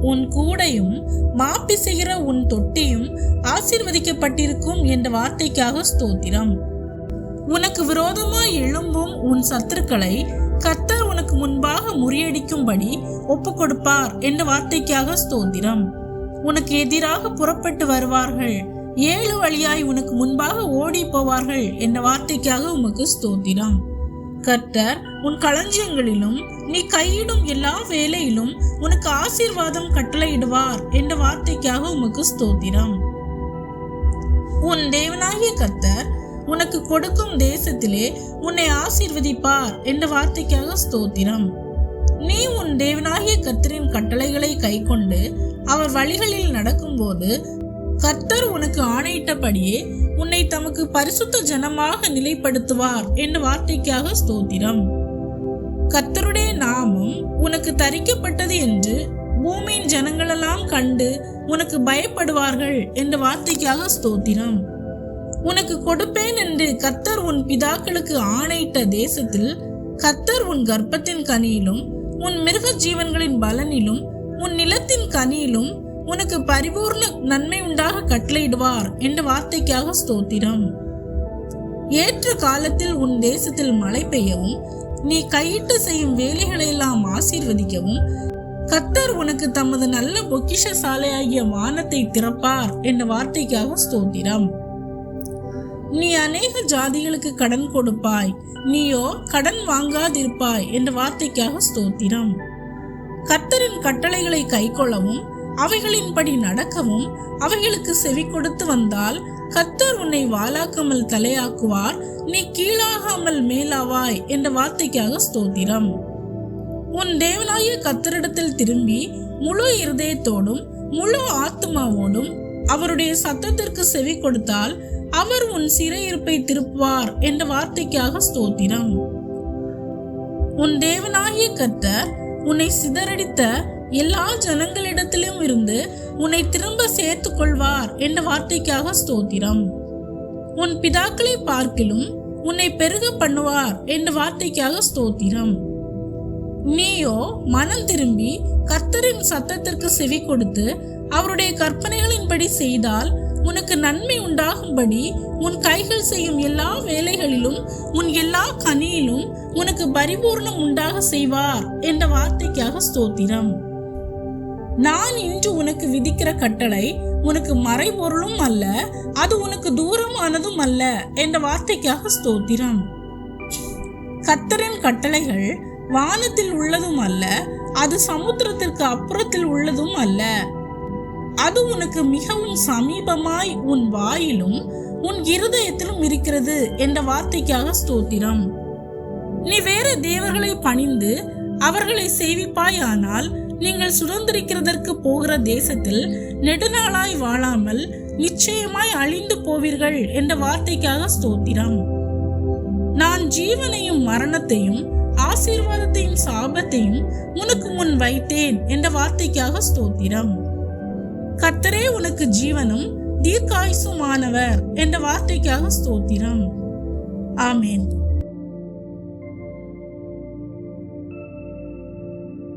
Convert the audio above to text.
உன் கூடையும் மாப்பி செய்கிற உன் தொட்டியும் ஆசீர்வதிக்கப்பட்டிருக்கும் என்ற வார்த்தைக்காக ஸ்தோத்திரம். உனக்கு விரோதமாய் எழும்பும் உன் சத்துருக்களை கர்த்தர் உனக்கு முன்பாக முறியடிக்கும்படி ஒப்பு கொடுப்பார் என்ற வார்த்தைக்காக ஸ்தோத்திரம். உனக்கு எதிராக புறப்பட்டு வருவார்கள் ஏழு வழியாய் உனக்கு முன்பாக ஓடி போவார்கள் என்ற வார்த்தைக்காக உமக்கு ஸ்தோத்திரம். கர்த்தர் உன் களஞ்சியங்களிலும் நீ கையிடும் எல்லா வேலையிலும் உனக்கு ஆசீர்வாதம் கட்டளையிடுவார் என்ற வார்த்தைக்காக உமக்கு ஸ்தோத்திரம். உன் தேவனாகிய கர்த்தர் உனக்கு கொடுக்கும் தேசத்திலே உன்னை ஆசீர்வதிப்பார் என்ற வார்த்தைக்காக ஸ்தோத்திரம். நீ உன் தேவனாகிய கர்த்தரின் கட்டளைகளை கைக்கொண்டு அவர் வழிகளில் நடக்கும்போது கர்த்தர் உனக்கு ஆணையிட்டபடியே உன்னை தமக்கு பரிசுத்த ஜனமாக நிலைப்படுத்துவார் என்ற வார்த்தைக்காக ஸ்தோத்திரம். கர்த்தருடைய நாமம் உனக்கு தரிக்கப்பட்டது என்று பூமியின் ஜனங்களெல்லாம் கண்டு உனக்கு பயப்படுவார்கள் என்ற வார்த்தைக்காக ஸ்தோத்திரம். உனக்கு கொடுப்பேன் என்று கர்த்தர் உன் பிதாக்களுக்கு ஆணையிட்ட தேசத்தில் கர்த்தர் உன் கர்ப்பத்தின் கனியிலும் உன் மிருக ஜீவன்களின் பலனிலும் உன் நிலத்தின் கனியிலும் உனக்கு பரிபூர்ண நன்மை உண்டாக கட்டளையிடுவார் என்ற வார்த்தைக்காக ஸ்தோத்திரம். ஏற்ற காலத்தில் உன் தேசத்தில் மழை பெய்யவும் நீ கையிட்டு செய்யும் வேலைகளை எல்லாம் ஆசீர்வதிக்கவும் கத்தர் உனக்கு தமது நல்ல பொக்கிஷ சாலையாகிய வானத்தை திறப்பார் என்ற வார்த்தைக்காக ஸ்தோத்திரம். நீ அநேக ஜாதிகளுக்கு கடன் கொடுப்பாய் நீயோ கடன் வாங்காதிருப்பாய் என்ற வார்த்தைக்காக ஸ்தோத்திரம். கத்தரின் கட்டளைகளை கைக்கொள்ளவும் அவைகளின்படி நடக்கவும் அவைகளுக்கு செவி கொடுத்து வந்தால் கத்தர் உன்னை வாளாக்காமல் தலையாக்குவார் நீ கீழாகாமல் மேலாவாய் என்ற வார்த்தைக்காக ஸ்தோத்திரம். உன் தேவனாய கத்தரிடத்தில் திரும்பி முழு இருதயத்தோடும் முழு ஆத்மாவோடும் அவருடைய சத்தத்திற்கு செவி கொடுத்தால் அவர் உன் சிறையிருப்பை திருப்புவார் என்ற வார்த்தைக்காக ஸ்தோத்திரம். உன் தேவனாகிய கத்தர் உன்னை சிதறடித்த எல்லா ஜனங்களிடத்திலும் இருந்து உன்னை திரும்ப சேர்த்து கொள்வார் என்ற வார்த்தைக்காக ஸ்தோத்திரம். உன் பிதாக்களை பார்க்கிலும் உன்னை பெருக பண்ணுவார் என்ற வார்த்தைக்காக ஸ்தோத்திரம். நீயோ மனம் திரும்பி கர்த்தரின் சத்தத்திற்கு செவி கொடுத்து அவருடைய கற்பனைகளின்படி செய்தால் உனக்கு நன்மை உண்டாகும்படி உன் கைகள் செய்யும் எல்லா வேலைகளிலும் உன் எல்லா கனியிலும் உனக்கு பரிபூர்ணம் உண்டாக செய்வார் என்ற வார்த்தைக்காக ஸ்தோத்திரம். நான் இன்று உனக்கு விதிக்கிற கட்டளை உனக்கு மறைபொருளும் அல்ல அது உனக்கு தூரமானதும் அல்ல என்ற வார்த்தைக்காக ஸ்தோத்திரம். கத்தரின் கட்டளைகள் வானத்தில் உள்ளதும் அல்ல அது சமுத்திரத்திற்கு அப்புறத்தில் உள்ளதும் அல்ல. அது உனக்கு மிகவும் சமீபமாய் உன் வாயிலும் உன் இருதயத்திலும் இருக்கிறது என்ற வார்த்தைக்காக ஸ்தோத்திரம். நீ வேற தேவர்களை பணிந்து அவர்களை சேவிப்பாயானால் நீங்கள் சுதந்திரிக்கிறதற்கு போகிற தேசத்தில் நெடுநாளாய் வாழாமல் நிச்சயமாய் அழிந்து போவீர்கள் என்ற வார்த்தைக்காக ஸ்தோத்திரம். நான் ஜீவனையும் மரணத்தையும் ஆசீர்வாதத்தையும் சாபத்தையும் உனக்கு முன் வைத்தேன் என்ற வார்த்தைக்காக ஸ்தோத்திரம். கர்த்தரே உனக்கு ஜீவனும் தீர்க்காயுசுமானவர் என்ற வார்த்தைக்காக ஸ்தோத்திரம். ஆமேன்.